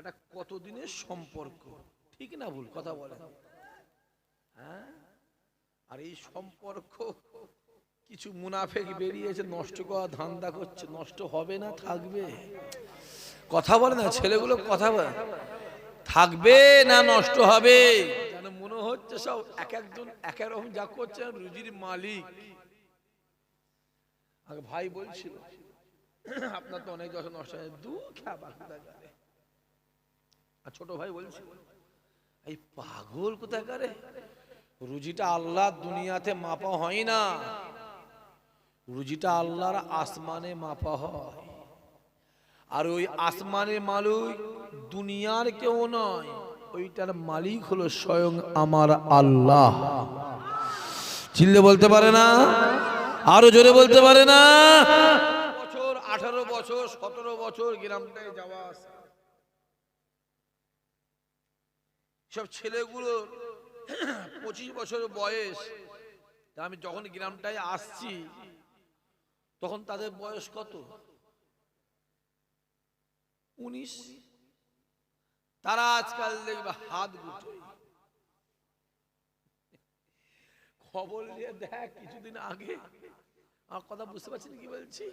এটা কতদিনের সম্পর্ক? ঠিক না ভুল? কথা বলে হ্যাঁ? আর এই সম্পর্ক কিছু মুনাফেক বেরিয়েছে, নষ্ট করা ধান্দা করছে, নষ্ট হবে না, থাকবে। কথা বলে না, ছেলেগুলো কথা বলে। থাকবে না, নষ্ট হবে। মনে হচ্ছে সব এক একজন এক এক রকম যা করছে, রুজির মালিক। ভাই বলছিল, আপনার তো অনেক যখন নষ্ট হয় দু খাবা কোথাকারে আর ছোট ভাই বলছিল এই পাগল কোথাকারে? রুজিটা আল্লাহ দুনিয়াতে মাপা হয় না। রুজিটা আল্লাহর আসমানে মাপা হয়। আর ওই আসমানের মালিক দুনিয়ার কেউ নয়, ওইটার মালিক হলো স্বয়ং আমার আল্লাহ। চিল্লে বলতে পারে না? আরও জোরে বলতে পারে না? বছর আঠারো বছর সতেরো বছর গ্রামটায় যাওয়া আসা। সব ছেলেগুলো পঁচিশ বছর বয়স। তা আমি যখন গ্রামটায় আসছি, তখন তাদের বয়স কত? উনিশ। তারা আজকাল দেখবে হাত গুটোয় খবর নিয়ে দেখ, কিছুদিন আগে আমার কথা বুঝতে পারছেন কি বলছি?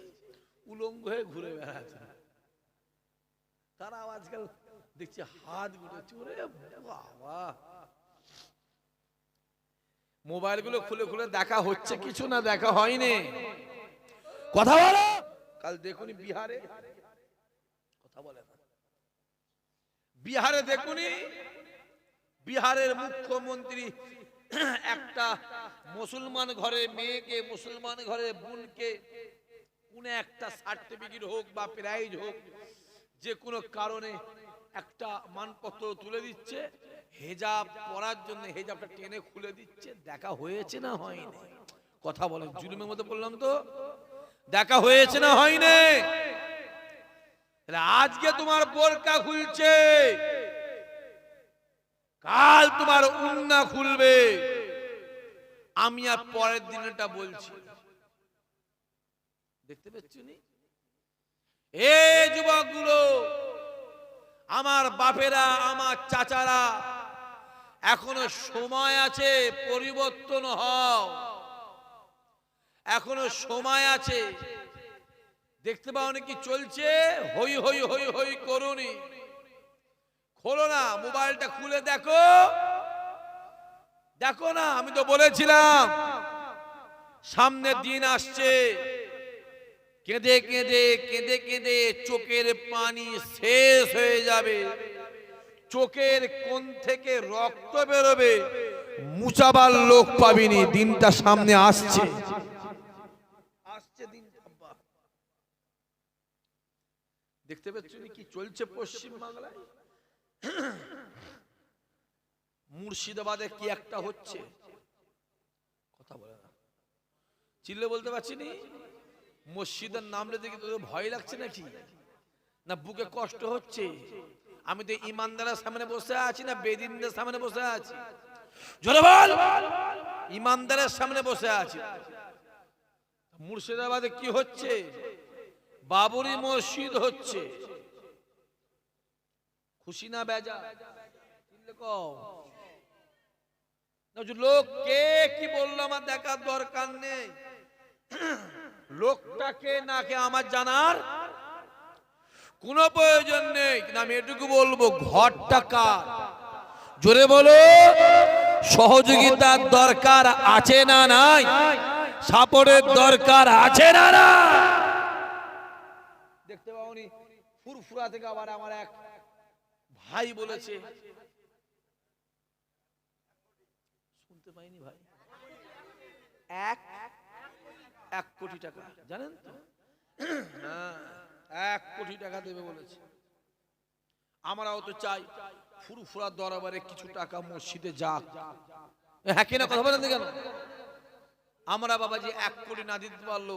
উলঙ্গ হয়ে ঘুরে বেড়াচ্ছে। তারা আজকাল দেখছি হাত বাবা। মোবাইলগুলো খুলে খুলে দেখা হচ্ছে কিছু না, দেখা হয়নি। কথা বলো। কাল দেখুনি বিহারে। কথা বলে বিহারে দেখুনি, বিহারের মুখ্যমন্ত্রী একটা মুসলমান ঘরে মেয়েকে, মুসলমান ঘরে বোনকে, কোন একটা সার্টিফিকেট হোক বা প্রাইজ হোক, যে কোনো কারণে একটা মানপত্র তুলে দিচ্ছে, হেজাব পরার জন্য হেজাবটা টেনে খুলে দিচ্ছে, দেখা হয়েছে না হয়নি। কথা বলেন, জুলুমের মধ্যে বললাম তো? দেখা হয়েছে না হয়নি? আজকে তোমার বোরকা খুলছে। কাল তোমার উন্না খুলবে। আমি আর পরের দিনটা বলছি। দেখতে পাচ্ছ এ যুবকগুলো আমার বাপেরা, আমার চাচারা, এখনও সময় আছে পরিবর্তন হও। এখনও সময় আছে। দেখতে পাও কি চলছে? হই হই হই হই করুনি খোলো না, মোবাইলটা খুলে দেখো। দেখো না, আমি তো বলেছিলাম, সামনে দিন আসছে। কেঁদে কেঁদে কেঁদে কেঁদে চোখের পানি শেষ হয়ে যাবে। চোখের কোন থেকে রক্ত বেরোবে। মুচাবার লোক পাবিনি, দিনটা সামনে আসছে। দেখতে পাচ্ছ কি চলছে পশ্চিম বাংলায়? মুর্শিদাবাদে কি একটা হচ্ছে? কথা বলে না। চিল্লে বলতে পারছি মসজিদের নাম দেখে তোদের ভয় লাগছে নাকি? না বুকে কষ্ট হচ্ছে? আমি তো ইমানদারের সামনে বসে আছি, না বেদিনদের সামনে বসে আছি। জোরে বল! ইমানদারের সামনে বসে আছি। মুর্শিদাবাদে কি হচ্ছে? বাবরি মসজিদ হচ্ছে। খুশি না বেজা? লোক, কে কি বলল আমার দেখার দরকার নেই? লোকটাকে নাকে আমার জানার কোনো প্রয়োজন নেই। আমি এটুকু বলব, ঘরটা কার? জোরে বলো, সহযোগিতার দরকার আছে না নাই? সাপোর্টের দরকার আছে না না দেখতে পাওনি, ফুরফুরা থেকে আবার আমার এক ভাই বলেছে। শুনতে পাইনি ভাই। এক এক কোটি টাকা। জানেন তো? এক কোটি টাকা দেবে বলেছে। আমরাও তো চাই ফুরফুরা দরবারে কিছু টাকা মসজিদে যাক। হ্যাঁ কিনা কথা বলেন কেন? আমরা বাবাজি এক কোটি না দিতে পারল।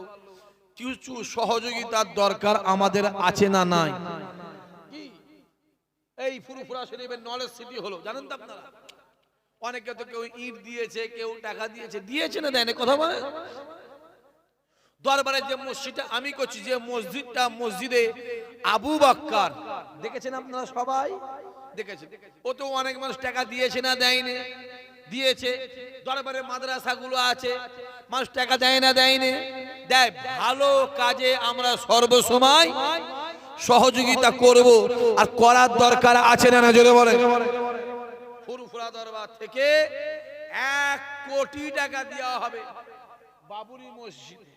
কিছু সহযোগিতার দরকার আমাদের আছে না নাই? এই ফুরফুরা শরীফের নলেজ সিটি হলো, জানেন তো আপনারা? অনেকে তো কেউ ইট দিয়েছে, কেউ টাকা দিয়েছে দিয়েছে না দেয়নি, কথা বলে দরবারে যে মসজিদটা আমি করছি, যে মসজিদটা মসজিদে আবু বাক্কার। দেখেছেন আপনারা সবাই? দেখেছেন। ও তো অনেক মানুষ টাকা দিয়েছে না দেয়নি। দিয়েছে। দরবারে মাদ্রাসাগুলো আছে। মানুষ টাকা দেয় না দেয়নি। দেয়, ভালো কাজে আমরা সর্বসময় সহযোগিতা করব। আর করার দরকার আছে না না, জোরে বলে ফুরফুরা দরবার থেকে এক কোটি টাকা দেওয়া হবে। বাবুরি মসজিদ।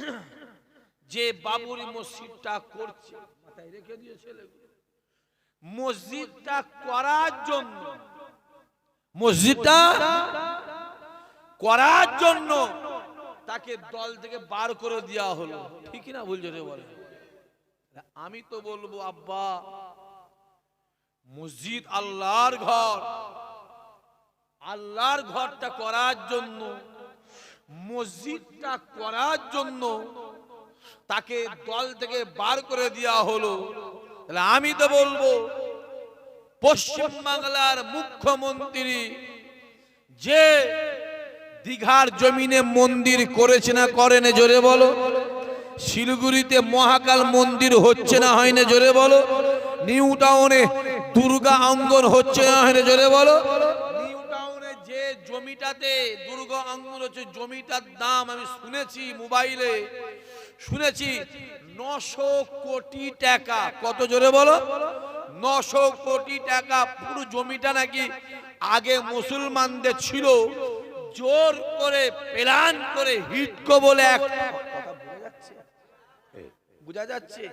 যে বাবুরি মসজিদটা করছে, মাথায় রেখে দিয়ে মসজিদটা করার জন্য, মসজিদটা করার জন্য তাকে দল থেকে বার করে দেওয়া হলো। ঠিক না ভুল যদি বলে? আমি তো বলব, আব্বা, মসজিদ আল্লাহর ঘর। আল্লাহর ঘরটা করার জন্য মসজিদটা করার জন্য তাকে দল থেকে বার করে দেওয়া হলো। তাহলে আমি তো বলব, পশ্চিম বাংলার মুখ্যমন্ত্রী যে দীঘার জমিনে মন্দির করেছে না করেন জোরে বলো, শিলিগুড়িতে মহাকাল মন্দির হচ্ছে না হয় না জোরে বলো, নিউ টাউনে দুর্গা অঙ্গন হচ্ছে না হয় না জোরে বলো জমিটাতে দুর্গা অঙ্গন হচ্ছে জমিটার দাম, আমি শুনেছি মোবাইলে। শুনেছি নশো কোটি টাকা। কত জোরে বলো? নশো কোটি টাকা পুরো জমিটা নাকি আগে মুসলমানদের ছিল। জোর করে প্ল্যান করে হিটকো বলে এক বোঝা যাচ্ছে?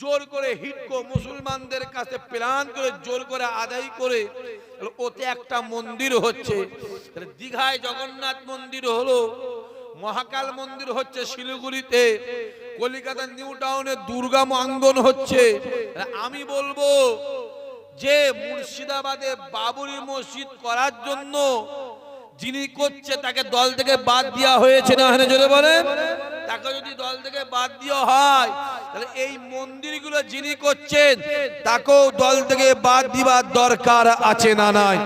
জোর করে হিটকো মুসলমানদের কাছে প্ল্যান করে, জোর করে আদায় করে ওতে একটা মন্দির হচ্ছে। দীঘায় জগন্নাথ মন্দির হলো, মহাকাল মন্দির হচ্ছে শিলিগুড়িতে, কলিকাতা নিউ টাউনে দুর্গা অঙ্গন হচ্ছে। আমি বলব যে মুর্শিদাবাদে বাবরি মসজিদ করার জন্য যিনি করছে, তাকে দল থেকে বাদ দেওয়া হয়েছে না জোরে বলেন। তাকে যদি দল থেকে বাদ দেওয়া হয়, তাহলে এই মন্দিরগুলো যিনি করছেন, তাকেও দল থেকে বাদ দিবার দরকার আছে না নাই?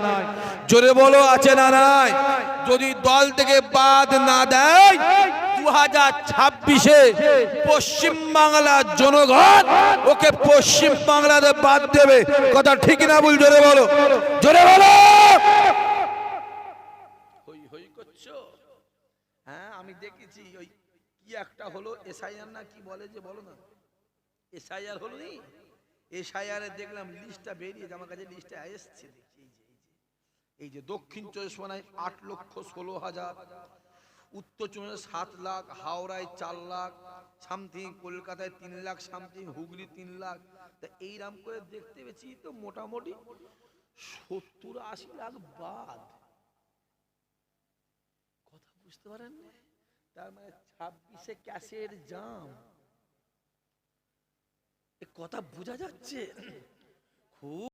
জোরে বলো, আছে না নাই? যদি দল থেকে বাদ না দেয় দু হাজার ছাব্বিশে পশ্চিম বাংলার জনগণ ওকে পশ্চিম বাংলাতে বাদ দেবে। কথা ঠিক না বল জোরে বলো। জোরে বলো! হই হই করছ? হ্যাঁ আমি দেখেছি, ওই কি একটা হলো? এসআইআর না কি বলে যে বলো না? এসআইআর হলো নি? এসআইআর দেখলাম লিস্টটা বেরিয়েছে আমার কাছে লিস্টটা এসছে এই যে দক্ষিণ চব্বিশ পরগনায় আট লক্ষ ষোলো হাজার, উত্তর চব্বিশ সাত লাখ, হাওড়ায় চার লাখ, সামথিং কলকাতায় তিন লাখ, সামথিং হুগলি তিন লাখ। তা এইরাম করে দেখতে পেয়েছি তো মোটামুটি সত্তর আশি লাখ বাদ। কথা বুঝতে পারেন না? তার মানে ছাব্বিশে ক্যাশের জাম। কথা বোঝা যাচ্ছে। খুব